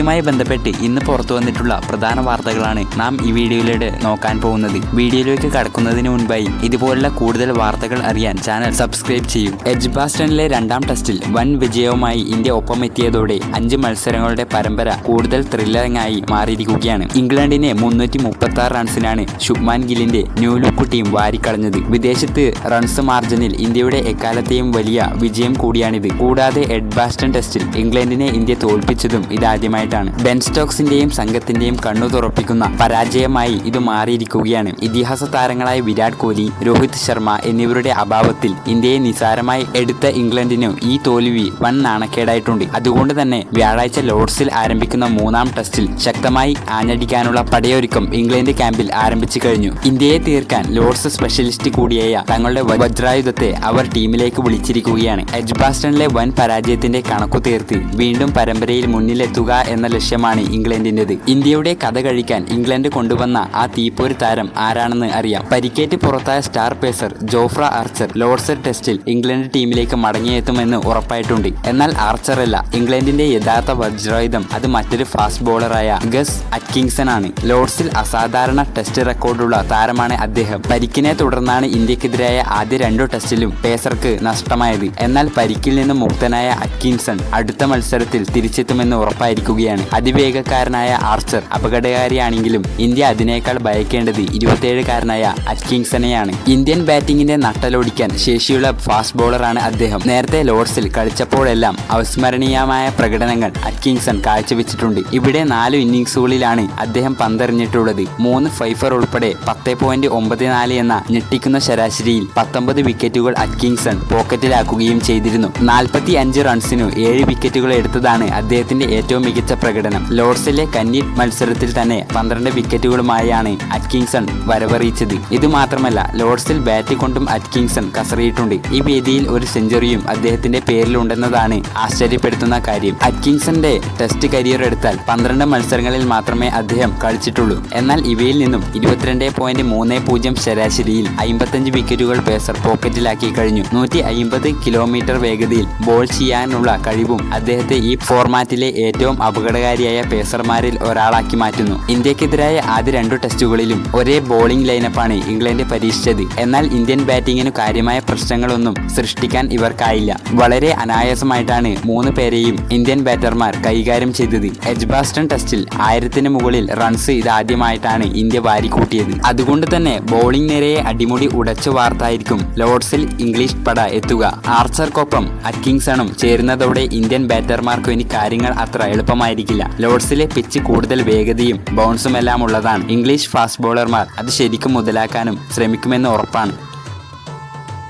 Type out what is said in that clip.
ക്രിക്കറ്റുമായി ബന്ധപ്പെട്ട് ഇന്ന് പുറത്തു വന്നിട്ടുള്ള പ്രധാന വാർത്തകളാണ് നാം ഈ വീഡിയോയിലൂടെ നോക്കാൻ പോകുന്നത്. വീഡിയോയിലേക്ക് കടക്കുന്നതിന് മുൻപായി ഇതുപോലുള്ള കൂടുതൽ വാർത്തകൾ അറിയാൻ ചാനൽ സബ്സ്ക്രൈബ് ചെയ്യൂ. എഡ്ജ്ബാസ്റ്റണിലെ രണ്ടാം ടെസ്റ്റിൽ വൻ വിജയവുമായി ഇന്ത്യ ഒപ്പമെത്തിയതോടെ അഞ്ച് മത്സരങ്ങളുടെ പരമ്പര കൂടുതൽ ത്രില്ലറിംഗ് ആയി മാറിയിരിക്കുകയാണ്. ഇംഗ്ലണ്ടിനെ മുന്നൂറ്റി മുപ്പത്തി ആറ് റൺസിനാണ് ശുഭ്മാൻ ഗില്ലിന്റെ ന്യൂലുക്ക് ടീം വാരിക്കളഞ്ഞത്. വിദേശത്ത് റൺസ് മാർജിനിൽ ഇന്ത്യയുടെ എക്കാലത്തെയും വലിയ വിജയം കൂടിയാണിത്. കൂടാതെ എഡ്ബാസ്റ്റൺ ടെസ്റ്റിൽ ഇംഗ്ലണ്ടിനെ ഇന്ത്യ തോൽപ്പിച്ചതും ഇതാദ്യമായിട്ടാണ്. ബെൻ സ്റ്റോക്സിന്റെയും സംഘത്തിന്റെയും കണ്ണു തുറപ്പിക്കുന്ന പരാജയമായി ഇത് മാറിയിരിക്കുകയാണ്. ഇതിഹാസ താരങ്ങളായ വിരാട് കോഹ്ലി രോഹിത് ശർമ്മ എന്നിവരുടെ അഭാവത്തിൽ ഇന്ത്യയെ നിസാരമായി എടുത്ത ഇംഗ്ലണ്ടിനു ഈ തോൽവി വൻ നാണക്കേടായിട്ടുണ്ട്. അതുകൊണ്ട് തന്നെ വ്യാഴാഴ്ച ലോർഡ്സിൽ ആരംഭിക്കുന്ന മൂന്നാം ടെസ്റ്റിൽ ശക്തമായി ആഞ്ഞടിക്കാനുള്ള പടയൊരുക്കം ഇംഗ്ലണ്ട് ക്യാമ്പിൽ ആരംഭിച്ചു കഴിഞ്ഞു. ഇന്ത്യയെ തീർക്കാൻ ലോർഡ്സ് സ്പെഷ്യലിസ്റ്റ് കൂടിയായ തങ്ങളുടെ വജ്രായുധത്തെ അവർ ടീമിലേക്ക് വിളിച്ചിരിക്കുകയാണ്. എജ്ബാസ്റ്റണിലെ വൻ പരാജയത്തിന്റെ കണക്കു തീർത്ത് വീണ്ടും പരമ്പരയിൽ മുന്നിലെത്തുക എന്ന ലക്ഷ്യമാണ് ഇംഗ്ലണ്ടിന്റെത്. ഇന്ത്യയുടെ കഥ കഴിക്കാൻ ഇംഗ്ലണ്ട് കൊണ്ടുവന്ന ആ തീപ്പൊരു താരം ആരാണെന്ന് അറിയാം. പരിക്കേറ്റ് പുറത്തായ star pacer Jofra Archer Lord's ടെസ്റ്റിൽ ഇംഗ്ലണ്ട് ടീമിലേക്ക് മടങ്ങിയെത്തുമെന്ന് ഉറപ്പായിട്ടുണ്ട്. എന്നാൽ ആർച്ചറല്ല ഇംഗ്ലണ്ടിന്റെ യഥാർത്ഥ വജ്രായുധം. അത് മറ്റൊരു ഫാസ്റ്റ് ബോളറായ ഗസ് അറ്റ്കിങ്സൺ ആണ് ലോർഡ്സിൽ അസാധാരണ ടെസ്റ്റ് റെക്കോർഡുള്ള താരമാണ് അദ്ദേഹം. പരിക്കിനെ തുടർന്നാണ് ഇന്ത്യക്കെതിരായ ആദ്യ രണ്ടു ടെസ്റ്റിലും പേസർക്ക് നഷ്ടമായത്. എന്നാൽ പരിക്കിൽ നിന്ന് മുക്തനായ അറ്റ്കിൻസൺ അടുത്ത മത്സരത്തിൽ തിരിച്ചെത്തുമെന്ന് ഉറപ്പായിരിക്കുകയാണ്. അതിവേഗക്കാരനായ ആർച്ചർ അപകടകാരിയാണെങ്കിലും ഇന്ത്യ അതിനേക്കാൾ ഭയക്കേണ്ടത് ഇരുപത്തിയേഴുകാരനായ അറ്റ്കിങ്സനെയാണ് ഇന്ത്യൻ ബാറ്റിംഗിന്റെ നട്ടലൊടിക്കാൻ ശേഷിയുള്ള ഫാസ്റ്റ് ബോളറാണ് അദ്ദേഹം. നേരത്തെ ലോർഡ്സിൽ കളിച്ചപ്പോഴെല്ലാം അവിസ്മരണീയമായ പ്രകടനങ്ങൾ അറ്റ്കിങ്സൺ കാഴ്ചവെച്ചിട്ടുണ്ട്. ഇവിടെ നാല് ഇന്നിങ്സുകളിലാണ് അദ്ദേഹം പന്തെറിഞ്ഞിട്ടുള്ളത്. മൂന്ന് ഫൈഫർ ഉൾപ്പെടെ പത്ത് പോയിന്റ് ഒമ്പത് നാല് എന്ന ഞെട്ടിക്കുന്ന ശരാശരിയിൽ പത്തൊമ്പത് വിക്കറ്റുകൾ അറ്റ്കിങ്സൺ പോക്കറ്റിലാക്കുകയും ചെയ്തിരുന്നു. നാൽപ്പത്തി അഞ്ച് റൺസിനു ഏഴ് വിക്കറ്റുകൾ എടുത്തതാണ് അദ്ദേഹത്തിന്റെ ഏറ്റവും മികച്ച പ്രകടനം. ലോർഡ്സിലെ കന്നി മത്സരത്തിൽ തന്നെ പന്ത്രണ്ട് വിക്കറ്റുകളുമായാണ് അറ്റ്കിങ്സൺ വരവറിയിച്ചത്. ഇത് മാത്രമല്ല ലോർഡ്സിൽ ബാറ്റ് കൊണ്ടും അറ്റ്കിങ്സൺ കസറിയിട്ടുണ്ട്. ഈ വേദിയിൽ ഒരു സെഞ്ചുറിയും അദ്ദേഹത്തിന്റെ പേരിലുണ്ടെന്നതാണ് ആശ്ചര്യപ്പെടുത്തുന്ന കാര്യം. അറ്റ്കിങ്സന്റെ ടെസ്റ്റ് കരിയർ എടുത്താൽ പന്ത്രണ്ട് മത്സരങ്ങളിൽ മാത്രമേ അദ്ദേഹം കളിച്ചിട്ടുള്ളൂ. എന്നാൽ ഇവയിൽ നിന്നും ഇരുപത്തിരണ്ട് പോയിന്റ് മൂന്ന് പൂജ്യം ശരാശരിയിൽ അമ്പത്തഞ്ച് വിക്കറ്റുകൾ പേസർ പോക്കറ്റിലാക്കി കഴിഞ്ഞു. നൂറ്റി അമ്പത് കിലോമീറ്റർ വേഗതയിൽ ബോൾ ചെയ്യാനുള്ള കഴിവും അദ്ദേഹത്തെ ഈ ഫോർമാറ്റിലെ ഏറ്റവും അപകടകാരിയായ പേസർമാരിൽ ഒരാളാക്കി മാറ്റുന്നു. ഇന്ത്യക്കെതിരായ ആദ്യ രണ്ടു ടെസ്റ്റുകളിലും ഒരേ ബോളിംഗ് ലൈനപ്പാണ് ഇംഗ്ലണ്ട് പരീക്ഷിച്ചത്. എന്നാൽ ഇന്ത്യൻ ബാറ്റിംഗിന് കാര്യമായ പ്രശ്നങ്ങളൊന്നും സൃഷ്ടിക്കാൻ ഇവർക്കായില്ല. വളരെ അനായാസമായിട്ടാണ് മൂന്ന് പേരെയും ഇന്ത്യൻ ബാറ്റർമാർ കൈകാര്യം ചെയ്തത്. എജ്ബാസ്റ്റൺ ടെസ്റ്റിൽ ആയിരത്തിന് മുകളിൽ റൺസ് ഇതാദ്യമായിട്ടാണ് ഇന്ത്യ വാരിക്കൂട്ടിയത്. അതുകൊണ്ട് തന്നെ ബോളിംഗ് നിരയെ അടിമുടി ഉടച്ചു വാർത്തായിരിക്കും ലോർഡ്സിൽ ഇംഗ്ലീഷ് പട എത്തുക. ആർച്ചർക്കൊപ്പം അറ്റ്കിങ്സണും ചേരുന്നതോടെ ഇന്ത്യൻ ബാറ്റർമാർക്കും ഇനി കാര്യങ്ങൾ അത്ര എളുപ്പമായിരിക്കില്ല ലോർഡ്സിലെ പിച്ച് കൂടുതൽ വേഗതയും ബൗൺസും എല്ലാം ഉള്ളതാണ്. ഇംഗ്ലീഷ് ഫാസ്റ്റ് ബോളർമാർ അത് ശരിക്കും മുതലാക്കാനും ശ്രമിക്കുമെന്ന് ഉറപ്പാണ്.